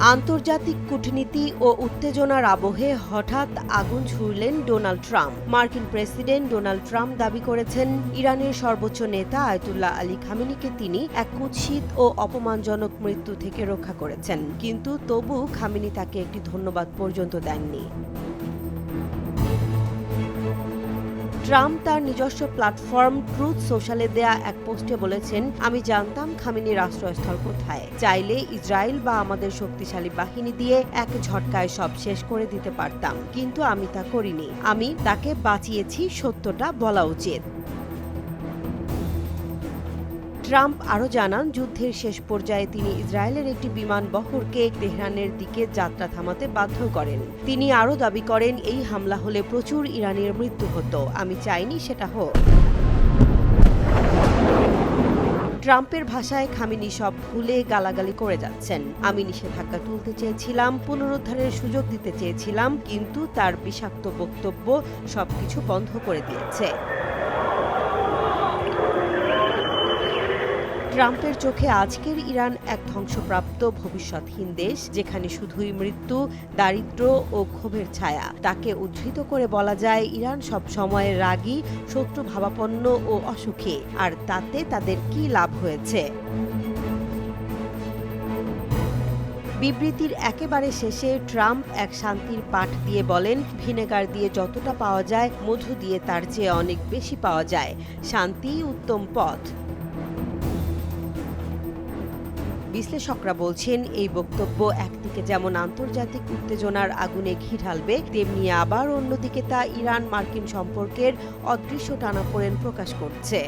আন্তর্জাতিক কূটনীতি ও উত্তেজনার আবহে হঠাৎ আগুন ছুড়লেন ডোনাল্ড ট্রাম্প। মার্কিন প্রেসিডেন্ট ডোনাল্ড ট্রাম্প দাবি করেছেন, ইরানের সর্বোচ্চ নেতা আয়তুল্লাহ আলী খামিনিকে তিনি এক কুৎসিত ও অপমানজনক মৃত্যু থেকে রক্ষা করেছেন। কিন্তু তবু খামিনি তাকে একটি ধন্যবাদ পর্যন্ত দেননি। ট্রাম্প তার নিজস্ব প্ল্যাটফর্ম ট্রুথ সোশ্যালে দেয়া এক পোস্টে বলেছেন, আমি জানতাম খামেনি রাষ্ট্রস্থল কোথায়। চাইলে ইসরায়েল বা আমাদের শক্তিশালী বাহিনী দিয়ে এক ঝটকায় সব শেষ করে দিতে পারতাম। কিন্তু আমি তা করিনি। আমি তাকে বাঁচিয়েছি সত্যটা বলা উচিত। ট্রাম্প আরও জানান, যুদ্ধের শেষ পর্যায়ে তিনি ইসরায়েলের একটি বিমান বহরকে তেহরানের দিকে যাত্রা থামাতে বাধ্য করেন। তিনি আরও দাবি করেন, এই হামলা হলে প্রচুর ইরানের মৃত্যু হতো। আমি চাইনি সেটা হোক। ট্রাম্পের ভাষায় খামিনি সব ভুলে গালাগালি করে যাচ্ছেন। আমি নিষেধাজ্ঞা তুলতে চেয়েছিলাম, পুনরুদ্ধারের সুযোগ দিতে চেয়েছিলাম, কিন্তু তার বিষাক্ত বক্তব্য সবকিছু বন্ধ করে দিয়েছে। ট্রাম্পের চোখে আজকের ইরান এক ধ্বংসপ্রাপ্ত ভবিষ্যৎহীন দেশ, যেখানে শুধুই মৃত্যু, দারিদ্র ও ক্ষোভের ছায়া। তাকে উদ্ধৃত করে বলা যায়, ইরান সব সময় রাগী, শত্রু ভাবাপন্ন ও অসুখী। আর তাতে তাদের কি লাভ হয়েছে? বিবৃতির একেবারে শেষে ট্রাম্প এক শান্তির পাঠ দিয়ে বলেন, ভিনেগার দিয়ে যতটা পাওয়া যায়, মধু দিয়ে তার চেয়ে অনেক বেশি পাওয়া যায়। শান্তি উত্তম পথ। বিশ্লেষকরা বলছেন, এই বক্তব্য একদিকে যেমন আন্তর্জাতিক উত্তেজনার আগুনে ঘি ঢালবে, তেমনি আবার অন্যদিকে তা ইরান মার্কিন সম্পর্কের অদৃশ্য টানাপোড়েন প্রকাশ করছে।